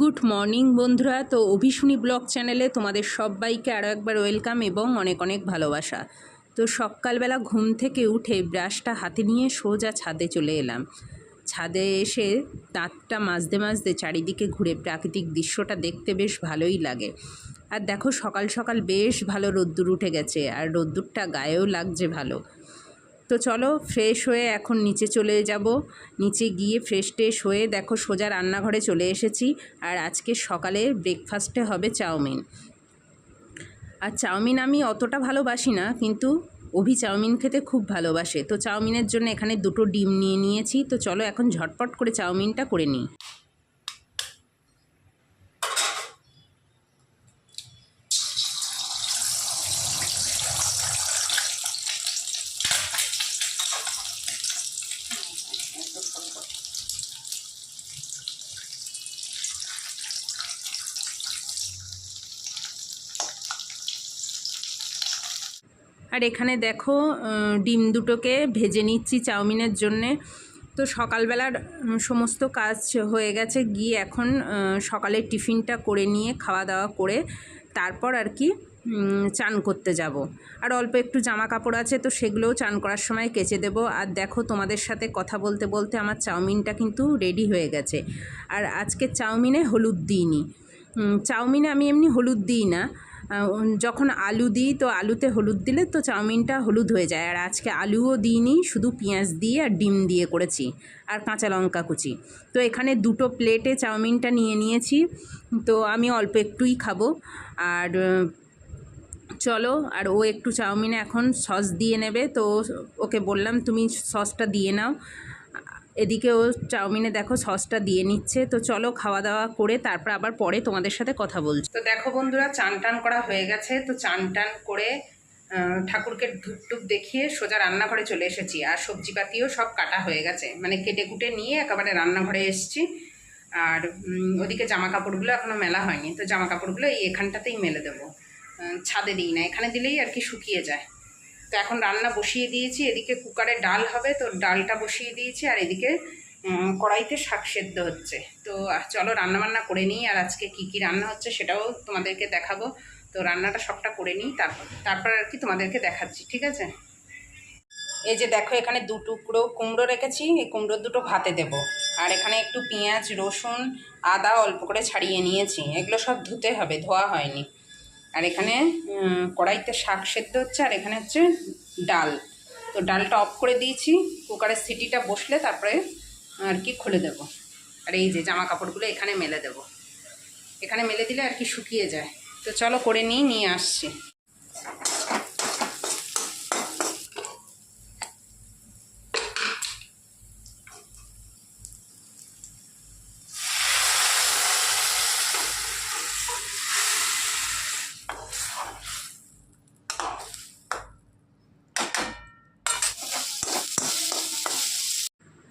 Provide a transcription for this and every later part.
Good morning বন্ধুরা, তো অভিশুনি blog চ্যানেলে তোমাদের সবাইকে আরও একবার ওয়েলকাম এবং অনেক অনেক ভালোবাসা। তো সকালবেলা ঘুম থেকে উঠে ব্রাশটা হাতে নিয়ে সোজা ছাদে চলে এলাম। ছাদে এসে দাঁতটা মাজতে মাজতে চারিদিকে ঘুরে প্রাকৃতিক দৃশ্যটা দেখতে বেশ ভালোই লাগে। আর দেখো সকাল সকাল বেশ ভালো রোদ্দুর উঠে গেছে, আর রোদ্দুরটা গায়েও লাগছে ভালো। তো চলো ফ্রেশ হয়ে এখন নিচে চলে যাব। নিচে গিয়ে ফ্রেশ ট্রেশ হয়ে দেখো সোজা রান্নাঘরে চলে এসেছি। আর আজকে সকালে ব্রেকফাস্টে হবে চাউমিন। আর চাউমিন আমি অতটা ভালোবাসি না, কিন্তু অভি চাউমিন খেতে খুব ভালোবাসে। তো চাউমিনের জন্য এখানে দুটো ডিম নিয়ে নিয়েছি। তো চলো এখন ঝটপট করে চাউমিনটা করে নিই। আর এখানে দেখো ডিম দুটোকে ভেজে নিচ্ছি চাউমিনের জন্যে। তো সকালবেলার সমস্ত কাজ হয়ে গেছে গিয়ে এখন সকালের টিফিনটা করে নিয়ে খাওয়া দাওয়া করে তারপর আর কি চান করতে যাব। আর অল্প একটু জামা কাপড় আছে তো সেগুলোও চান করার সময় কেচে দেব। আর দেখো তোমাদের সাথে কথা বলতে বলতে আমার চাউমিনটা কিন্তু রেডি হয়ে গেছে। আর আজকে চাউমিনে হলুদ দিইনি। উম, চাউমিনে আমি এমনি হলুদ দিই না। যখন আলু দিই, তো আলুতে হলুদ দিলে তো চাউমিনটা হলুদ হয়ে যায়। আর আজকে আলুও দিইনি, শুধু পেঁয়াজ দিয়ে আর ডিম দিয়ে করেছি আর কাঁচা লঙ্কা কুচি। তো এখানে দুটো প্লেটে চাউমিনটা নিয়ে নিয়েছি। তো আমি অল্প একটুই খাব। আর চলো, আর ও একটু চাউমিনে এখন সস দিয়ে নেবে। তো ওকে বললাম, তুমি সসটা দিয়ে নাও। এদিকে ও চাউমিনে দেখো সসটা দিয়ে নিচ্ছে। তো চলো খাওয়া দাওয়া করে তারপর আবার পরে তোমাদের সাথে কথা বলছি। তো দেখো বন্ধুরা, চান টান করা হয়ে গেছে। তো চান টান করে ঠাকুরকে ধূপ টুপ দেখিয়ে সোজা রান্নাঘরে চলে এসেছি। আর সবজিপাতিও সব কাটা হয়ে গেছে। মানে কেটে কুটে নিয়ে একেবারে রান্নাঘরে এসেছি। আর ওদিকে জামা কাপড়গুলো এখনও মেলা হয়নি। তো জামা কাপড়গুলো এই এখানটাতেই মেলে দেবো। ছাদে দিই না। এখানে দিলেই আর কি শুকিয়ে যায়। তো এখন রান্না বসিয়ে দিয়েছি। এদিকে কুকারে ডাল হবে, তো ডালটা বসিয়ে দিয়েছি আর এদিকে কড়াইতে শাক সেদ্ধ হচ্ছে। তো চলো রান্না বান্না করে নিই আর আজকে কি কি রান্না হচ্ছে সেটাও তোমাদেরকে দেখাবো। তো রান্নাটা সবটা করে নিই, তারপর তারপর আর কি তোমাদেরকে দেখাচ্ছি, ঠিক আছে? এই যে দেখো, এখানে দু টুকরো কুমড়ো রেখেছি, এই কুমড়োর দুটো ভাতে দেব। আর এখানে একটু পেঁয়াজ, রসুন, আদা অল্প করে ছাড়িয়ে নিয়েছি। এগুলো সব ধুতে হবে, ধোয়া হয়নি। আর এখানে কড়াইতে শাক সেদ্ধ হচ্ছে, আর এখানে হচ্ছে ডাল। তো ডালটা অফ করে দিয়েছি, কুকারের সিটিটা বসলে তারপরে আর কি খুলে দেব। আর এই যে জামা কাপড়গুলো এখানে মেলে দেব। এখানে মেলে দিলে আর কি শুকিয়ে যায়। তো চলো করে নিই, নিয়ে আসছি।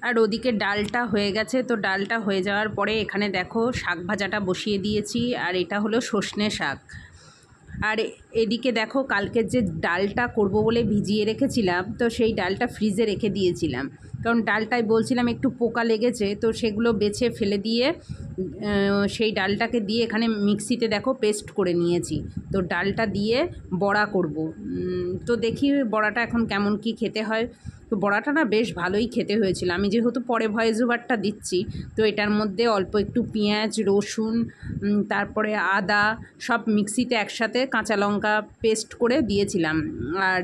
আর ওদিকে ডালটা হয়ে গেছে। তো ডালটা হয়ে যাওয়ার পরে এখানে দেখো শাক ভাজাটা বসিয়ে দিয়েছি, আর এটা হলো সর্ষে শাক। আর এদিকে দেখো কালকের যে ডালটা করব বলে ভিজিয়ে রেখেছিলাম, তো সেই ডালটা ফ্রিজে রেখে দিয়েছিলাম। কারণ ডালটায় বলছিলাম একটু পোকা লেগেছে, তো সেগুলো বেছে ফেলে দিয়ে সেই ডালটাকে দিয়ে এখানে মিক্সিতে দেখো পেস্ট করে নিয়েছি। তো ডালটা দিয়ে বড়া করব। তো দেখি বড়াটা এখন কেমন কি খেতে হয়। তো বড়াটা না বেশ ভালোই খেতে হয়েছিল। আমি যেহেতু পরে ভয়েস ওভারটা দিচ্ছি, তো এটার মধ্যে অল্প একটু পেঁয়াজ, রসুন তারপরে আদা সব মিক্সিতে একসাথে কাঁচা লঙ্কা পেস্ট করে দিয়েছিলাম। আর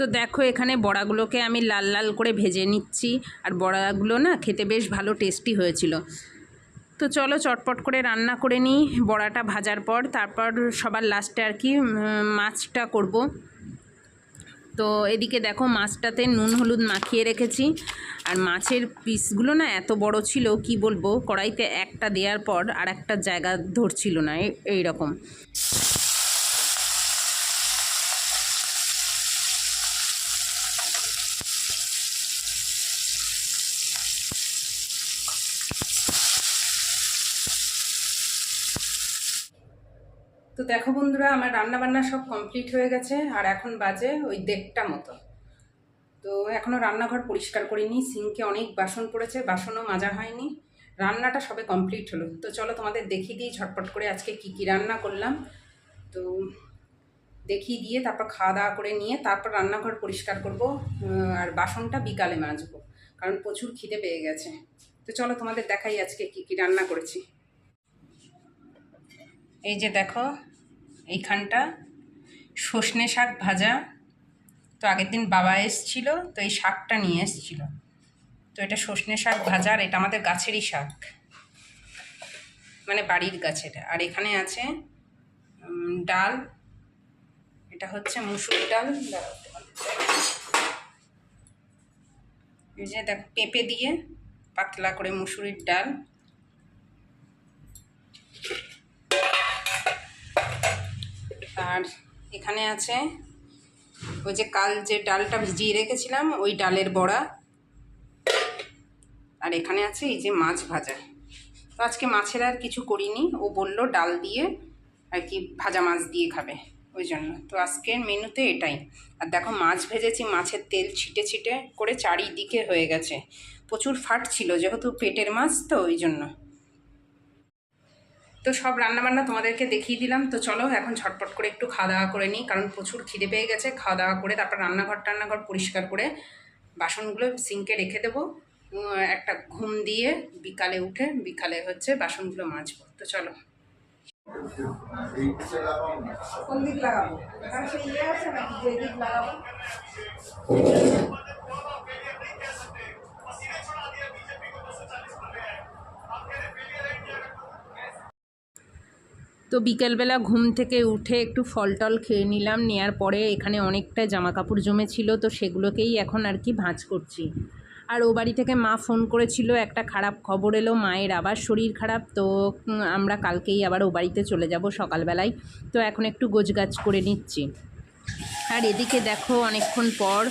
তো দেখো এখানে বড়াগুলোকে আমি লাল লাল করে ভেজে নিচ্ছি। আর বড়াগুলো না খেতে বেশ ভালো টেস্টি হয়েছিল। তো চলো চটপট করে রান্না করে নিই বড়াটা ভাজার পর। তারপর সবার লাস্টে আর কি মাছটা করব। তো এদিকে দেখো মাছটাতে নুন হলুদ মাখিয়ে রেখেছি। আর মাছের পিসগুলো না এত বড় ছিল, কি বলব? কড়াইতে একটা দেওয়ার পর আর একটা জায়গা ধরছিল না এই- রকম দেখো বন্ধুরা, আমার রান্না বান্না সব কমপ্লিট হয়ে গেছে, আর এখন বাজে ওই দেড়টা মতো। তো এখনও রান্নাঘর পরিষ্কার করিনি, সিঙ্কে অনেক বাসন পড়েছে, বাসনও মাজা হয়নি। রান্নাটা সবে কমপ্লিট হলো। তো চলো তোমাদের দেখিয়ে দিই ঝটপট করে আজকে কি কি রান্না করলাম। তো দেখিয়ে দিয়ে তারপর খাওয়া দাওয়া করে নিয়ে তারপর রান্নাঘর পরিষ্কার করব আর বাসনটা বিকালে মাজবো, কারণ প্রচুর খিদে পেয়ে গেছে। তো চলো তোমাদের দেখাই আজকে কি কি রান্না করেছি। এই যে দেখো এইখানটা। সর্ষে শাক ভাজা। তো আগের দিন বাবা এসছিল, তো এই শাকটা নিয়ে এসছিল। তো এটা সর্ষে শাক ভাজা আর এটা আমাদের গাছেরই শাক। মানে বাড়ির গাছের আর এখানে আছে ডাল। এটা হচ্ছে মুসুর ডাল। এই যে দেখ, পেঁপে দিয়ে পাতলা করে মুসুরির ডাল। আর এখানে আছে ওই যে কাল যে ডালটা ভিজিয়ে রেখেছিলাম, ওই ডালের বড়া। আর এখানে আছে এই যে মাছ ভাজা। তো আজকে মাছের আর কিছু করিনি, ও বলল ডাল দিয়ে আর কি ভাজা মাছ দিয়ে খাবে, ওই জন্য। তো আজকের মেনুতে এটাই। আর দেখো মাছ ভেজেছি, মাছের তেল ছিটে ছিটে করে চারিদিকে হয়ে গেছে। প্রচুর ফাট ছিল যেহেতু পেটের মাছ তো, ওই জন্য। তো সব রান্নাবান্না তোমাদেরকে দেখিয়ে দিলাম। তো চলো এখন ঝটপট করে একটু খাওয়া দাওয়া করে নিই, কারণ প্রচুর খিদে পেয়ে গেছে। খাওয়া দাওয়া করে তারপর রান্নাঘর টান্নাঘর পরিষ্কার করে বাসনগুলো সিঙ্কে রেখে দেবো। একটা ঘুম দিয়ে বিকালে উঠে বিকালে হচ্ছে বাসনগুলো মাজবো। তো চলো। কোন দিক লাগাবো? সেই আছে নাকি? যে দিক লাগাবো? তো বিকেলবেলা ঘুম থেকে উঠে একটু ফল টল খেয়ে নিলাম নেওয়ার পরে এখানে অনেকটা জামা কাপড় জমেছিল, তো সেগুলোকেই এখন আর কি ভাঁজ করছি। আর ও বাড়ি থেকে মা ফোন করেছিল, একটা খারাপ খবর এলো, মায়ের আবার শরীর খারাপ, তো আমরা কালকেই আবার ও বাড়িতে চলে যাব সকালবেলায়, তো এখন একটু গোছগাছ করে নিচ্ছি। আর এদিকে দেখো, অনেকক্ষণ পর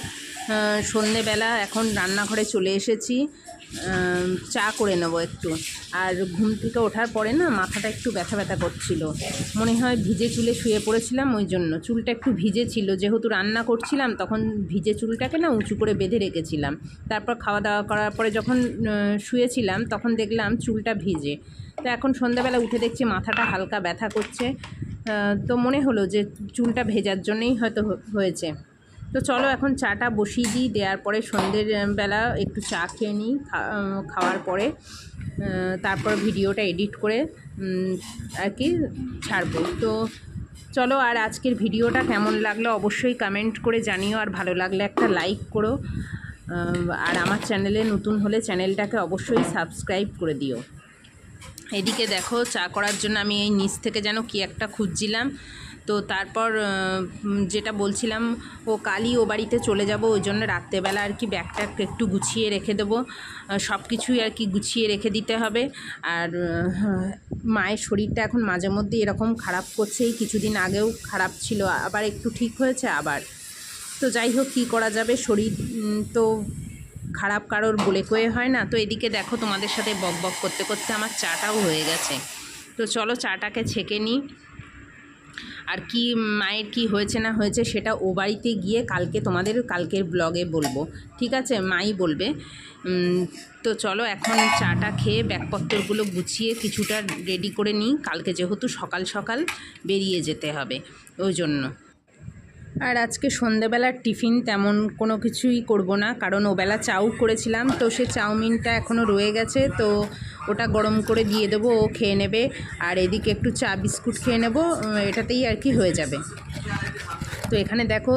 সন্ধেবেলা এখন রান্নাঘরে চলে এসেছি। চা করে নেব একটু। আর ঘুম থেকে ওঠার পরে না মাথাটা একটু ব্যথা ব্যথা করছিল। মনে হয় ভিজে চুলে শুয়ে পড়েছিলাম ওই জন্য। চুলটা একটু ভিজে ছিল। যেহেতু রান্না করছিলাম তখন ভিজে চুলটাকে না উঁচু করে বেঁধে রেখেছিলাম। তারপর খাওয়া দাওয়া করার পরে যখন শুয়েছিলাম তখন দেখলাম চুলটা ভিজে। তো এখন সন্ধ্যাবেলা উঠে দেখছি মাথাটা হালকা ব্যথা করছে। তো মনে হলো যে চুলটা ভেজার জন্যই হয়তো হয়েছে। তো চলো এখন চাটা বসিয়ে দিই, দেওয়ার পরে সন্ধ্যের বেলা একটু চা খেয়ে নিই খাওয়ার পরে তারপর ভিডিওটা এডিট করে আর কি ছাড়বো। তো চলো আর আজকের ভিডিওটা কেমন লাগল অবশ্যই কমেন্ট করে জানিও, আর ভালো লাগলে একটা লাইক করো আর আমার চ্যানেলে নতুন হলে চ্যানেলটাকে অবশ্যই সাবস্ক্রাইব করে দিও। এদিকে দেখো চা করার জন্য আমি এই নিচ থেকে যেন কি একটা খুঁজছিলাম তো তারপর যেটা বলছিলাম, ও কালই ও বাড়িতে চলে যাব, ওই জন্য রাত্রেবেলা আর কি ব্যাগটা একটু গুছিয়ে রেখে দেবো। সব কিছুই আর কি গুছিয়ে রেখে দিতে হবে। আর মায়ের শরীরটা এখন মাঝে মধ্যে এরকম খারাপ করছেই, কিছুদিন আগেও খারাপ ছিল, আবার একটু ঠিক হয়েছে আবার। তো যাই হোক, কী করা যাবে? শরীর তো খারাপ কারোর বলে কয়ে হয় না। তো এদিকে দেখো, তোমাদের সাথে বক বক করতে করতে আমার চাটাও হয়ে গেছে। তো চলো চাটাকে ছেঁকে নিই। আর কি মায়ের কি হয়েছে না হয়েছে সেটা ও বাড়িতে গিয়ে কালকে তোমাদের কালকের ব্লগে বলব। ঠিক আছে? মাই বলবে। তো চলো এখন চাটা খেয়ে ব্যাগপত্রগুলো গুছিয়ে কিছুটা রেডি করে নিই। কালকে যেহেতু সকাল সকাল বেরিয়ে যেতে হবে। ওই জন্য। আর আজকে সন্ধেবেলার টিফিন তেমন কোনো কিছুই করব না, কারণ ওবেলা চাউ করেছিলাম, তো সে চাউমিনটা এখনও রয়ে গেছে, তো ওটা গরম করে দিয়ে দেবো, ও খেয়ে নেবে, আর এদিকে একটু চা বিস্কুট খেয়ে নেব এটাতেই আর কি হয়ে যাবে। তো এখানে দেখো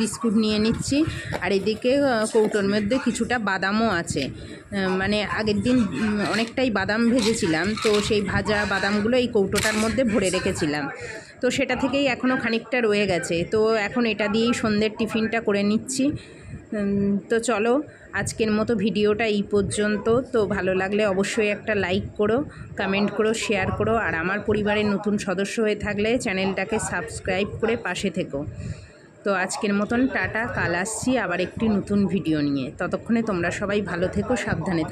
বিস্কুট নিয়ে নিচ্ছি, আর এদিকে কৌটোর মধ্যে কিছুটা বাদামও আছে। মানে আগের দিন অনেকটাই বাদাম ভেজেছিলাম, তো সেই ভাজা বাদামগুলো এই কৌটোটার মধ্যে ভরে রেখেছিলাম। তো সেটা থেকেই এখনও খানিকটা রয়ে গেছে। তো এখন এটা দিয়েই সন্ধ্যের টিফিনটা করে নিচ্ছি। তো চলো, আজকের মতো ভিডিওটা এই পর্যন্ত। তো ভালো লাগলে অবশ্যই একটা লাইক করো, কমেন্ট করো, শেয়ার করো, আর আমার পরিবারের নতুন সদস্য হয়ে থাকলে চ্যানেলটাকে সাবস্ক্রাইব করে পাশে থেকো। তো আজকের মতন টাটা, কাল আসছি আবার একটি নতুন ভিডিও নিয়ে। ততক্ষণে তোমরা সবাই ভালো থেকো, সাবধানে